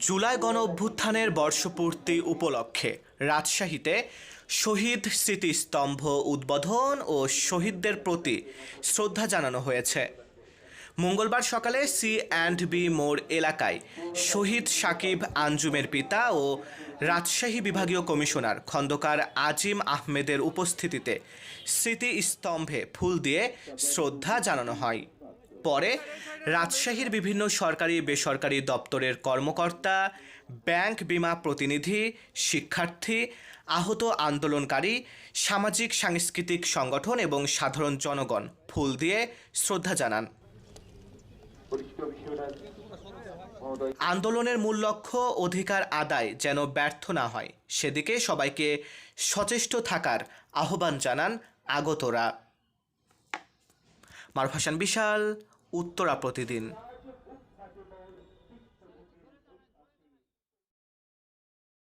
জুলাই গণ অভ্যুত্থানের বর্ষপূর্তি উপলক্ষে রাজশাহীতে শহীদ স্মৃতিস্তম্ভ উদ্বোধন ও শহীদদের প্রতি শ্রদ্ধা জানানো হয়েছে। মঙ্গলবার সকালে সি অ্যান্ড বি মোড় এলাকায় শহীদ সাকিব আঞ্জুমের পিতা ও রাজশাহী বিভাগীয় কমিশনার খন্দকার আজিম আহমেদের উপস্থিতিতে স্মৃতিস্তম্ভে ফুল দিয়ে শ্রদ্ধা জানানো হয়। পরে রাজশাহীর বিভিন্ন সরকারি বেসরকারি দপ্তরের কর্মকর্তা, ব্যাংক বিমা প্রতিনিধি, শিক্ষার্থী, আহত আন্দোলনকারী, সামাজিক সাংস্কৃতিক সংগঠন এবং সাধারণ জনগণ ফুল দিয়ে শ্রদ্ধা জানান। আন্দোলনের মূল লক্ষ্য অধিকার আদায় যেন ব্যর্থ না হয়। সেদিকে সবাইকে সচেষ্ট থাকার আহ্বান জানান আগতরা। মারফাসান বিশাল উত্তরা প্রতিদিন।